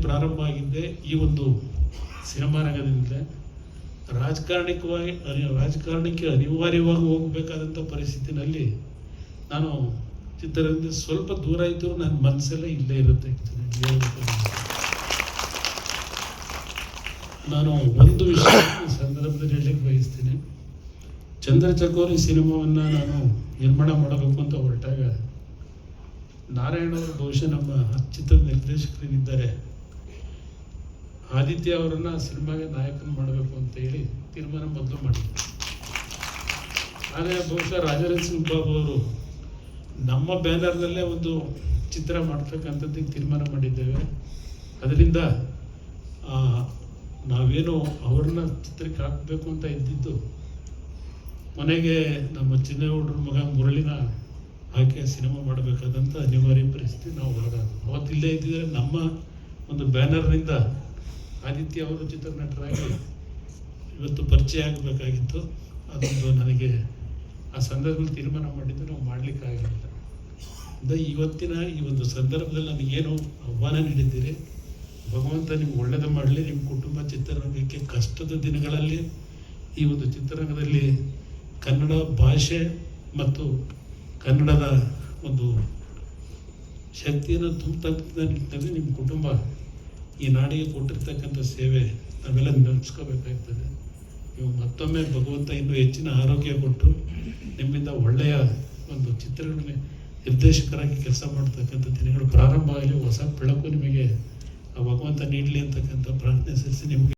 ಪ್ರಾರಂಭ ಆಗಿದ್ದೆ ಈ ಒಂದು ಸಿನಿಮಾ ರಂಗದಿಂದ ರಾಜಕಾರಣಿಕವಾಗಿ ಅನಿ- ರಾಜಕಾರಣಕ್ಕೆ ಅನಿವಾರ್ಯವಾಗಿ ಹೋಗಬೇಕಾದಂಥ ಪರಿಸ್ಥಿತಿನಲ್ಲಿ ನಾನು ಚಿತ್ರರಂಗದಿಂದ ಸ್ವಲ್ಪ ದೂರ ಇದ್ದರೂ ನನ್ನ ಮನಸ್ಸೆಲ್ಲ ಇಲ್ಲೇ ಇರುತ್ತೆ ನಾನು ಒಂದು ವಿಷಯ ಸಂದರ್ಭದಲ್ಲಿ ಹೇಳಲಿಕ್ಕೆ ಬಯಸ್ತೀನಿ. ಚಂದ್ರ ಚಕೋರಿ ಸಿನಿಮಾವನ್ನು ನಾನು ನಿರ್ಮಾಣ ಮಾಡಬೇಕು ಅಂತ ಹೊರಟಾಗ ನಾರಾಯಣ ಬಹುಶಃ ನಮ್ಮ ಚಿತ್ರ ನಿರ್ದೇಶಕರಿದ್ದಾರೆ ಆದಿತ್ಯ ಅವರನ್ನ ಸಿನಿಮಾಗೆ ನಾಯಕನ ಮಾಡಬೇಕು ಅಂತ ಹೇಳಿ ತೀರ್ಮಾನ ಮೊದಲು ಮಾಡಿದ್ರು. ಆದರೆ ಬಹುಶಃ ರಾಜರಾಜ್ ಸಿಂಗ್ ಬಾಬು ಅವರು ನಮ್ಮ ಬ್ಯಾನರ್ನಲ್ಲೇ ಒಂದು ಚಿತ್ರ ಮಾಡ್ತಕ್ಕಂಥದ್ದಕ್ಕೆ ತೀರ್ಮಾನ ಮಾಡಿದ್ದೇವೆ. ಅದರಿಂದ ನಾವೇನು ಅವ್ರನ್ನ ಚಿತ್ರಕ್ಕೆ ಹಾಕಬೇಕು ಅಂತ ಇದ್ದಿದ್ದು ಮನೆಗೆ ನಮ್ಮ ಚಿನ್ನೇಗೌಡರ ಮಗ ಮುರಳಿನ ಆಕೆ ಸಿನಿಮಾ ಮಾಡಬೇಕಾದಂಥ ಅನಿವಾರ್ಯ ಪರಿಸ್ಥಿತಿ ನಾವು ಹೊರಗಾದ ಅವತ್ತು ಇಲ್ಲೇ ಇದ್ದಿದ್ರೆ ನಮ್ಮ ಒಂದು ಬ್ಯಾನರ್ನಿಂದ ಆದಿತ್ಯ ಅವರು ಚಿತ್ರನಟರಾಗಿ ಇವತ್ತು ಪರಿಚಯ ಆಗಬೇಕಾಗಿತ್ತು. ಅದೊಂದು ನನಗೆ ಆ ಸಂದರ್ಭದಲ್ಲಿ ತೀರ್ಮಾನ ಮಾಡಿದ್ದು ನಾವು ಮಾಡಲಿಕ್ಕಾಗಲಿಲ್ಲ ಅಂದರೆ ಇವತ್ತಿನ ಈ ಒಂದು ಸಂದರ್ಭದಲ್ಲಿ ನನಗೇನು ಆಹ್ವಾನ ನೀಡಿದ್ದೀರಿ? ಭಗವಂತ ನಿಮ್ಗೆ ಒಳ್ಳೇದು ಮಾಡಲಿ, ನಿಮ್ಮ ಕುಟುಂಬ ಚಿತ್ರರಂಗಕ್ಕೆ ಕಷ್ಟದ ದಿನಗಳಲ್ಲಿ ಈ ಒಂದು ಚಿತ್ರರಂಗದಲ್ಲಿ ಕನ್ನಡ ಭಾಷೆ ಮತ್ತು ಕನ್ನಡದ ಒಂದು ಶಕ್ತಿಯನ್ನು ತುಂಬ ನಿಮ್ಮ ಕುಟುಂಬ ಈ ನಾಡಿಗೆ ಕೊಟ್ಟಿರ್ತಕ್ಕಂಥ ಸೇವೆ ನಾವೆಲ್ಲ ನೆನಪಿಸ್ಕೋಬೇಕಾಗ್ತದೆ. ನೀವು ಮತ್ತೊಮ್ಮೆ ಭಗವಂತ ಇನ್ನೂ ಹೆಚ್ಚಿನ ಆರೋಗ್ಯ ಕೊಟ್ಟು ನಿಮ್ಮಿಂದ ಒಳ್ಳೆಯ ಒಂದು ಚಿತ್ರಗಳ ನಿರ್ದೇಶಕರಾಗಿ ಕೆಲಸ ಮಾಡ್ತಕ್ಕಂಥ ದಿನಗಳು ಪ್ರಾರಂಭ ಆಗಲಿ, ಹೊಸ ಬೆಳಕು ನಿಮಗೆ ಆ ಭಗವಂತ ನೀಡಲಿ ಅಂತಕ್ಕಂಥ ಪ್ರಾರ್ಥನೆ ಸಲ್ಲಿಸಿ ನಿಮಗೆ